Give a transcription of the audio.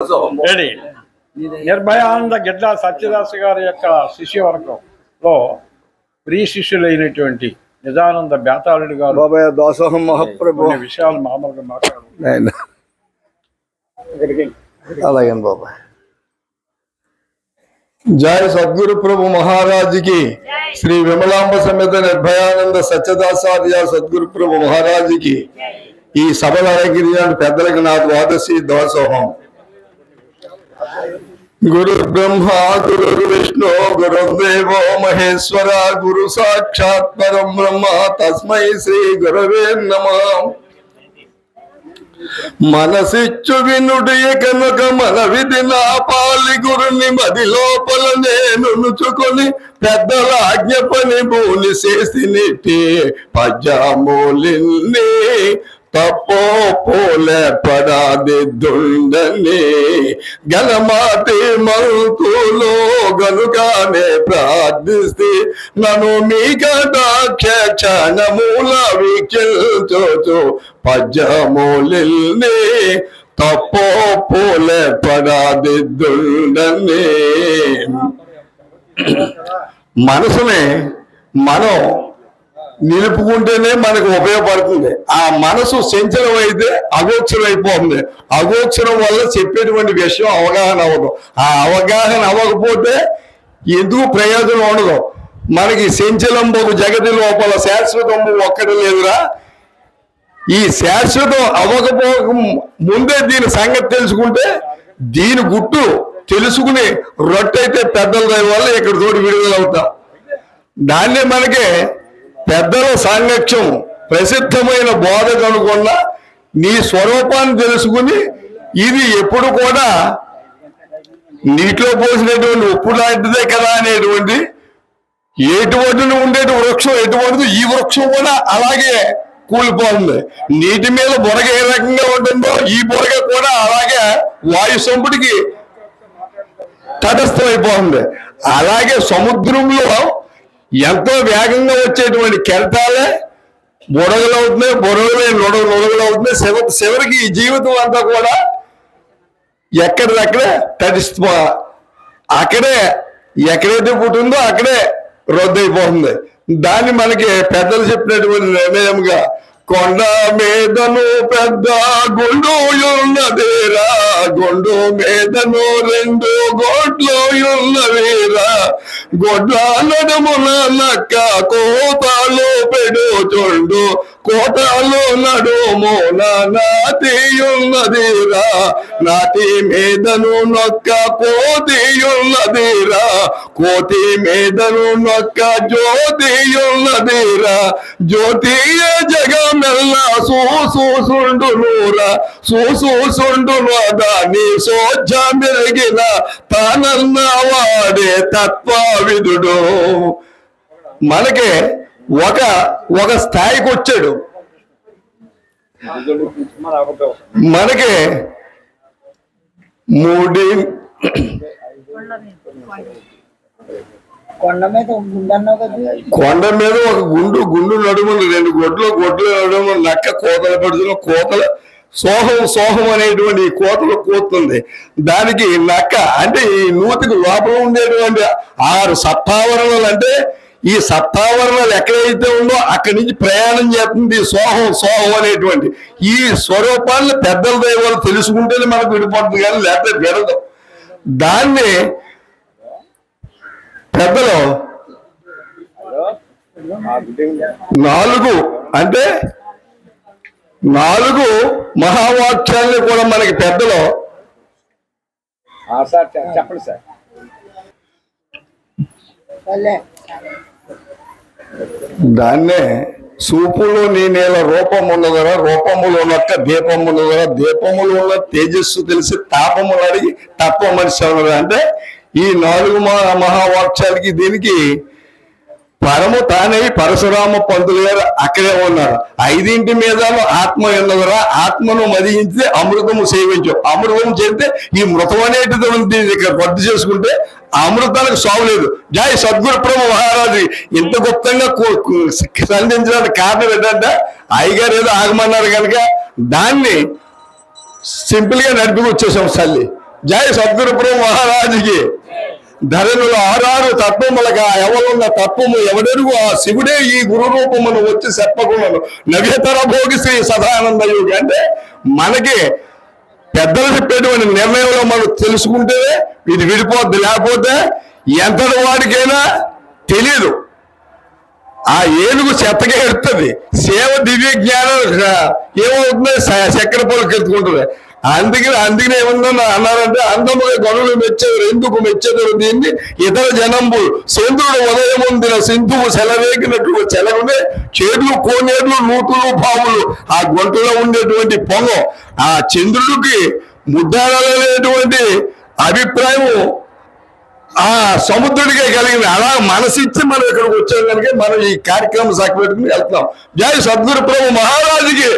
Ready. Nirbhayananda గిడ్డ Satyadas గారి యొక్క శిష్యవర్గంలో ప్రియ శిష్యులైనటువంటి నిజానంద బేతాళుడి గారు బాబాయ్ దాసోహం మహాప్రభు. కొన్ని విషయాలు మామూలుగా మాట్లాడు అలాగే బాబాయ్. జయ సద్గురు ప్రభు మహారాజుకి. శ్రీ విమలాంబ సమేత నిర్భయానంద సత్యదాసార్య సద్గురు ప్రభు మహారాజుకి. ఈ సభలు అలంకరించిన పెద్దలకు నా ద్వాదశి దాసోహం. గురు బ్రహ్మ గురు విష్ణు గురుదేవ మహేశ్వర గురు సాక్షాత్ పరం బ్రహ్మ తస్మై శ్రీ గురవే నమ. మనసిచ్చు వినుడి కనుక మన విధి నా పాలి గురుని మది లోపల నేను నుచుకొని పెద్దల ఆజ్ఞ పని భూని చేసి నిట్టి పజ్జామూలిని తప్పో పడాది పడాదిద్దుండని గలమాటి మంతులు గనుగానే ప్రార్థిస్తే నన్ను మీ కటాక్ష క్షణమూల వీక్షించు పద్యమూలిని తప్పో పడాది పడాదిద్దుండని మనసునే మనం నిలుపుకుంటేనే మనకు ఉపయోగపడుతుంది. ఆ మనసు సంచలం అయితే అగోచరం అయిపోతుంది. అగోచరం వల్ల చెప్పేటువంటి విషయం అవగాహన అవ్వదు. ఆ అవగాహన అవ్వకపోతే ఎందుకు ప్రయోజనం ఉండదు? మనకి సంచలంబు జగతి లోపల శాశ్వతంబు ఒక్కటి లేదురా. ఈ శాశ్వతం అవ్వకపోక ముందే దీని సంగతి తెలుసుకుంటే దీని గుట్టు తెలుసుకుని రొట్టయితే పెద్దల వల్ల ఇక్కడ తోటి విడుదల అవుతాం దాన్నే మనకి పెద్దల సాంగత్యం ప్రసిద్ధమైన బోధ కనుకున్న నీ స్వరూపాన్ని తెలుసుకుని ఇది ఎప్పుడు కూడా నీటిలో పోసినటువంటి ఉప్పు లాంటిదే కదా అనేటువంటి ఎటువంటి ఉండేటి వృక్షం ఎటువంటిది ఈ వృక్షం కూడా అలాగే కూలిపోతుంది. నీటి మీద బురగ ఏ రకంగా ఉంటుందో ఈ బురగ కూడా అలాగే వాయు సంపుడికి తటస్థమైపోతుంది. అలాగే సముద్రంలో ఎంతో వేగంగా వచ్చేటువంటి కెరటాలే బుడగలు అవుతున్నాయి బుడగలే నుడగ నుడగలు అవుతున్నాయి. శివ శివరికి ఈ జీవితం అంతా కూడా ఎక్కడిదక్కడే తడిస్తా అక్కడే ఎక్కడైతే పుట్టిందో అక్కడే రద్దయిపోతుంది. దాన్ని మనకి పెద్దలు చెప్పినటువంటి నిర్ణయంగా కొండ మీదను పెద్ద గుండు ఉన్నదేరా గుండు మీదను రెండు గొడ్లు ఉన్నవేరా గొడ్ల నడుమున నక్క కోతాలు పెడుచుండు. కోటలో నడుమున నాటి నాటి మీదను నొక్క పోతియున్నదిరా కోటి మీదను నొక్క జ్యోతియున్నదిరా జ్యోతియ జగమెల్ల సూసుండునురా సూసుండును దాని సోజ మెరిగిన తానన్న వాడే తత్వవిదుడు. మనకే ఒక ఒక స్థాయికి వచ్చాడు. మనకి మూడి కొండ మీద ఒక గుండు గుండు నడుములు రెండు గొడ్లు గొడ్లు నడుము నక్క కోతలు పెడుతున్న కోతలు సోహం సోహం అనేటువంటి ఈ కోతలు కూతుంది. దానికి నక్క అంటే ఈ నూతికి లోపల ఉండేటువంటి ఆరు సత్తావరణలు అంటే ఈ సత్తావరణలు ఎక్కడైతే ఉందో అక్కడి నుంచి ప్రయాణం చేస్తుంది. ఈ సోహం సోహం అనేటువంటి ఈ స్వరూపాన్ని పెద్దల దైవాలు తెలుసుకుంటేనే మనకు విడిపడుతుంది కానీ లేకపోతే విడదు. దాన్ని పెద్దలు నాలుగు అంటే నాలుగు మహావాక్యాలను కూడా మనకి పెద్దలు సార్ చెప్పండి సార్. దాన్నే సూపులో నీ నేల రూపం ఉన్నదరా రూపములో ఉన్నట్ట దీపం ఉన్నదరా. ఉన్న తేజస్సు తెలిసి తాపములు అడిగి తత్వ మనిషి అంటే ఈ నాలుగు మహా మహావాక్యాలకి దీనికి పరము తానై పరశురామ పంతులు గారు అక్కడే ఉన్నారు. ఐదింటి మీద ఆత్మ ఉన్నదరా. ఆత్మను మదించి అమృతము సేవించు. అమృతం చేస్తే ఈ మృతం అనేటువంటి ఇక్కడ రద్దు చేసుకుంటే ఆ అమృతానికి సాగు లేదు. జై సద్గురు ప్రభు మహారాజు ఇంత గుప్తంగా సంధించడానికి కారణం ఏంటంటే? అయ్యగారు ఏదో ఆగమన్నారు కనుక దాన్ని సింపుల్గా నడిపి వచ్చేసాం తల్లి. జై సద్గురు ప్రభు మహారాజుకి ధరణులు ఆరారు తత్వములక ఎవరున్న తత్వము ఎవడెరుగు? ఆ శివుడే ఈ గురు రూపమును వచ్చి చెప్పకుండా నవ్యతర భోగి శ్రీ సదానంద యోగి అంటే మనకి పెద్దలు చెప్పేటువంటి నిర్ణయంలో మనం తెలుసుకుంటేనే ఇది విడిపోద్ది. లేకపోతే ఎంతటి వాడికైనా తెలియదు ఆ ఏనుగు చెత్తగా ఎడుతుంది. సేవ దివ్య జ్ఞానం ఏమవుతుంది? చక్కెర పొలకెత్తుకుంటుంది. అందుకే అందుకనే ఏమన్నా అన్నారంటే అందముగా గనులు మెచ్చేవారు ఎందుకు మెచ్చేదారు దీన్ని? ఇతర జనంబు చంద్రుడు ఉదయం ఉందిన సింధువు సెలవేగినట్లు సెలవునే చేతులు కోనేర్లు నూతులు పాములు ఆ గొంతులో ఉండేటువంటి పొంగం ఆ చంద్రుడికి ముద్దాడలేటువంటి అభిప్రాయం ఆ సముద్రుడికే కలిగింది. అలా మనసిచ్చి మనం ఇక్కడికి వచ్చాం కనుక మనం ఈ కార్యక్రమం సగపెట్టుకుని వెళ్తున్నాం. జై సద్గురు ప్రభు మహారాజుకి.